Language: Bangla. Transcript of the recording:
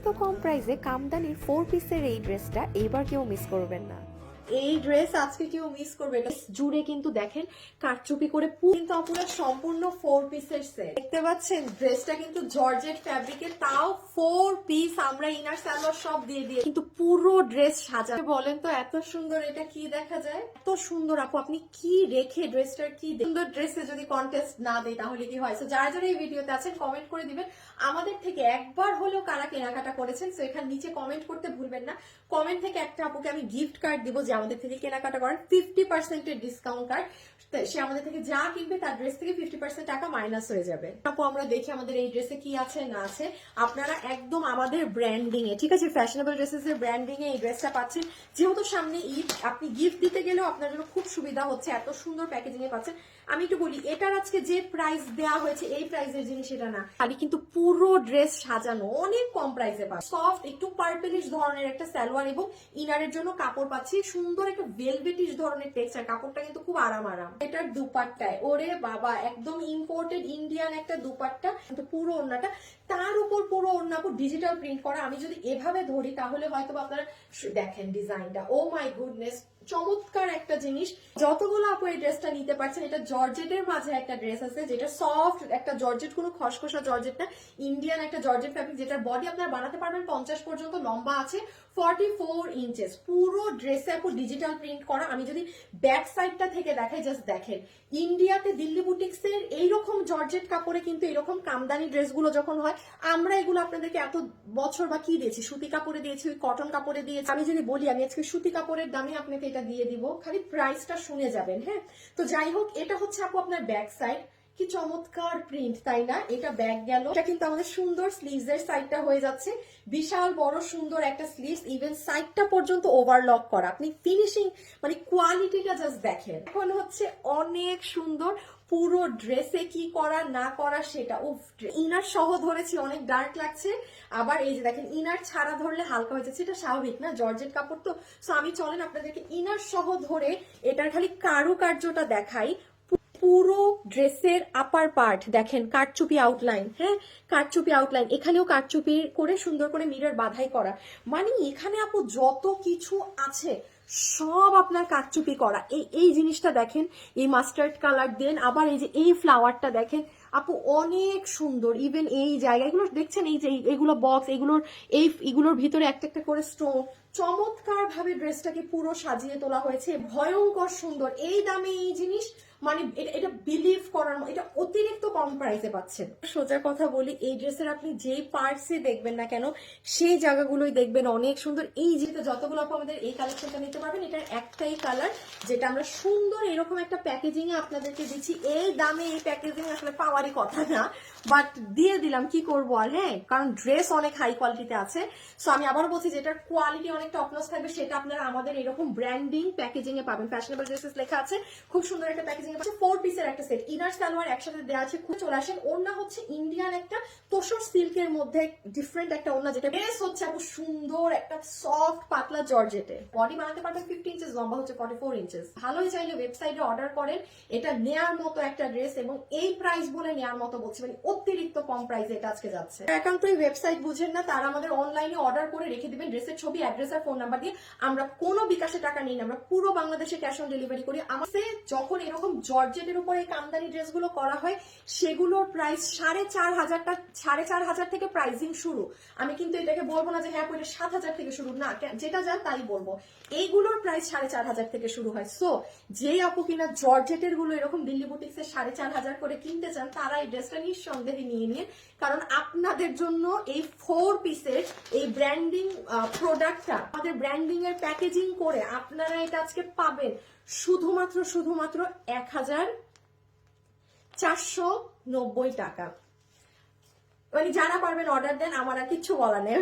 অতিরিক্ত কম প্রাইসে কামদানির ফোর পিসের এই ড্রেসটা এবার কেউ মিস করবেন না। এই ড্রেস আজকে কেউ মিস করবে জুড়ে কিন্তু দেখেন, কারচুপি করে কিন্তু আপনার সম্পূর্ণ ফোর পিসের সেট দেখতে পাচ্ছেন ড্রেসটা কিন্তু জর্জেট ফ্যাব্রিকের তাও ফোর পিস আমরা ইনার সালোয়ার সব দিয়ে দিয়ে কিন্তু পুরো ড্রেস সাজা বলেন তো, এত সুন্দর, এটা কি দেখা যায়? এত সুন্দর, আপু, আপনি কি রেখে ড্রেসটার কি সুন্দর ড্রেসে যদি কন্টেস্ট না দেয় তাহলে কি হয়? যারা যারা এই ভিডিওতে আছেন কমেন্ট করে দিবেন। আমাদের থেকে একবার হলেও কারা কেনাকাটা করেছেন সো এখানে নিচে কমেন্ট করতে ভুলবেন না। কমেন্ট থেকে একটা আপুকে আমি গিফট কার্ড দিব যে আমাদের থেকে কেনাকাটা করেন ফিফটি পার্সেন্টের ডিসকাউন্ট কার্ড সে আমাদের থেকে যা কিনবে তার ড্রেস থেকে ফিফটি পার্সেন্ট টাকা মাইনাস হয়ে যাবে। আপু, আমরা দেখি আমাদের এই ড্রেসে কি আছে, না আছে। আপনারা একদম আমাদের ব্র্যান্ডিং এ, ঠিক আছে? ফ্যাশনেবল ড্রেসেস এর ব্র্যান্ডিং এ এই ড্রেসটা পাচ্ছেন। যেহেতু সামনে ঈদ, আপনি গিফট দিতে গেলেও আপনার জন্য খুব সুবিধা হচ্ছে। এত সুন্দর প্যাকেজিং এ পাচ্ছেন। আমি একটু বলি, এটার আজকে যে প্রাইস দেওয়া হয়েছে, এই প্রাইসের জিনিস এটা না। খালি কিন্তু পুরো ড্রেস সাজানো, অনেক কম প্রাইসে পাচ্ছি। সফট একটু পার্পেলিশ ধরনের একটা স্যালোয়ার এবং ইনারের জন্য কাপড় পাচ্ছি। সুন্দর একটা ভেলভেটিশ ধরনের টেক্সচার কাপড়টা কিন্তু খুব আরাম আরাম। এটার দুপাট্টায়, ওরে বাবা, একদম ইম্পোর্টেড ইন্ডিয়ান একটা দুপাট্টা পুরো ওড়নাটা, তার উপর পুরো ওড়না ডিজিটাল প্রিন্ট করা। আমি যদি এভাবে ধরি, তাহলে হয়তো আপনারা দেখেন ডিজাইনটা। ও মাই গুডনেস চমৎকার একটা জিনিস। যতগুলো আপু এই ড্রেসটা নিতে পারছেন, এটা জর্জেটের মাঝে একটা ড্রেস আছে, যেটা সফট একটা জর্জেট, কোনো খসখসা জর্জেট না ইন্ডিয়ান একটা জর্জেট ফ্যাব্রিক যেটার বডি আপনারা বানাতে পারবেন পঞ্চাশ পর্যন্ত, লম্বা আছে ফর্টি ফোর ইঞ্চেস পুরো ড্রেসে আপু ডিজিটাল প্রিন্ট করা। আমি যদি ব্যাক সাইডটা থেকে দেখাই জাস্ট দেখেন, ইন্ডিয়াতে দিল্লি বুটিক্সের এইরকম জর্জেট কাপড়ে কিন্তু এরকম কামদানি ড্রেসগুলো যখন হয়, আমরা এগুলো আপনাদেরকে এত বছর বা কি দিয়েছি? সুতি কাপড়ে দিয়েছি, ওই কটন কাপড়ে দিয়েছি। আমি যদি বলি, আমি আজকে সুতি কাপড়ের দামে আপনাকে এটা দিয়ে দিব। খালি প্রাইসটা শুনে যাবেন হ্যাঁ? তো যাই হোক, এটা হচ্ছে আপু আপনার ব্যাক সাইড কি চমৎকার প্রিন্ট তাই না? এটা ব্যাগ গেল। এটা কিন্তু আমাদের সুন্দর স্লিভস এর সাইডটা হয়ে যাচ্ছে। বিশাল বড় সুন্দর একটা স্লিভস ইভেন সাইডটা পর্যন্ত ওভারলক করা। আপনি ফিনিশিং মানে কোয়ালিটিটা জাস্ট দেখেন। এখন হচ্ছে অনেক সুন্দর পুরো ড্রেসে কি করা, না করা সেটা। উফ ইনার সহ ধরেছি, অনেক ডার্ক লাগছে। আবার এই যে দেখেন ইনার ছাড়া ধরলে হালকা হয়ে যাচ্ছে। এটা স্বাভাবিক না? জর্জেট কাপড় তো। সো আমি চলেন আপনাদেরকে ইনার সহ ধরে এটার খালি কারুকার্যটা দেখাই। ড্রেসের আপার পার্ট দেখেন, কারচুপি আউটলাইন হ্যাঁ? কারচুপি আউটলাইন এখানেও কারচুপি করে সুন্দর করে মিরর বাধাই করা। মানে এখানে আপু যত কিছু আছে, সব আপনার কারচুপি করা। এই এই জিনিসটা দেখেন, এই মাস্টার্ড কালার দেন আবার এই যে এই ফ্লাওয়ারটা দেখেন, আপু অনেক সুন্দর। ইভেন এই জায়গা এগুলো দেখছেন এই যে এগুলো বক্স এগুলোর এই, এগুলোর ভিতরে একটা একটা করে স্টোন চমৎকার ভাবে ড্রেসটাকে পুরো সাজিয়ে তোলা হয়েছে। ভয়ঙ্কর সুন্দর। এই দামে এই জিনিস মানে এটা বিলিভ করার এটা অতিরিক্ত কম প্রাইসে পাচ্ছেন। সোজা কথা বলি, এই ড্রেসের আপনি যেই পার্টসে দেখবেন না কেন, সেই জায়গাগুলোই দেখবেন অনেক সুন্দর। এই যেটা যতগুলো আপু আমাদের এই কালেকশনটা নিতে পারবেন, এটার একটাই কালার যেটা আমরা সুন্দর এরকম একটা প্যাকেজিং এ আপনাদেরকে দিচ্ছি। এই দামে এই প্যাকেজিং আসলে পাওয়ারই কথা না বাট দিয়ে দিলাম, কি করব আর হ্যাঁ? কারণ ড্রেস অনেক হাই কোয়ালিটিতে আছে। সো আমি আবার বলছি যেটার কোয়ালিটি অনেক টপলস থাকবে, সেটা আপনারা আমাদের এরকম ব্র্যান্ডিং প্যাকেজিং এ পাবেন। ফ্যাশনেবল ড্রেসেস লেখা আছে, খুব সুন্দর একটা প্যাকেজিং এ পাচ্ছে পিসের একটা সেট। ইনার সালোয়ার একসাথে দেওয়া আছে খুব চলে আসেন। ওড়না হচ্ছে ইন্ডিয়ান একটা তোষর সিল্কের মধ্যে ডিফারেন্ট একটা ওড়না, যেটা বেশ হচ্ছে আপু সুন্দর একটা সফট পাতলা জর্জেটে। বডি বানাতে পারবেন ফিফটি ইঞ্চেস লম্বা হচ্ছে ফর্টি ফোর ইঞ্চেস ভালোই চাইলে ওয়েবসাইটে অর্ডার করেন। এটা নেয়ার মতো একটা ড্রেস এবং এই প্রাইস বলে নেয়ার মতো বলছি মানে অতিরিক্ত কম প্রাইসে এটা আজকে যাচ্ছে। একান্তই ওয়েবসাইট বুঝেন না, তারা আমাদের অনলাইনে অর্ডার করে রেখে দিবেন। ড্রেসের ছবি অ্যাড্রেস আর ফোন নাম্বার দিয়ে আমরা কোনো বিকাশে টাকা নিই না, আমরা পুরো বাংলাদেশে ক্যাশ অন ডেলিভারি করি। আমাদের যখন এরকম জর্জেটের উপর এই কামদানি ড্রেসগুলো করা হয়, সেগুলোর প্রাইস সাড়ে চার হাজারটা সাড়ে চার হাজার থেকে প্রাইসিং শুরু। আমি কিন্তু এটাকে বলব না যে হ্যাঁ এটা সাত হাজার থেকে শুরু। না যেটা যান তাই বলব। এইগুলোর প্রাইস সাড়ে চার হাজার থেকে শুরু হয়। সো যে আপু কিনা জর্জেটেরগুলো এরকম দিল্লি বুটিক্সের সাড়ে চার হাজার করে কিনতে চান, তারা এই ড্রেসটা নিঃসন্দেহে নিয়ে নিন। কারণ আপনাদের জন্য এই ফোর পিসের এই ব্র্যান্ডিং প্রোডাক্টটা আমাদের ব্র্যান্ডিং এর প্যাকেজিং করে আপনারা এটা আজকে পাবেন। শুধুমাত্র শুধুমাত্র এক হাজার চারশো নব্বই টাকা। মানে যারা পারবেন অর্ডার দেন আমার আর কিচ্ছু বলা নেই।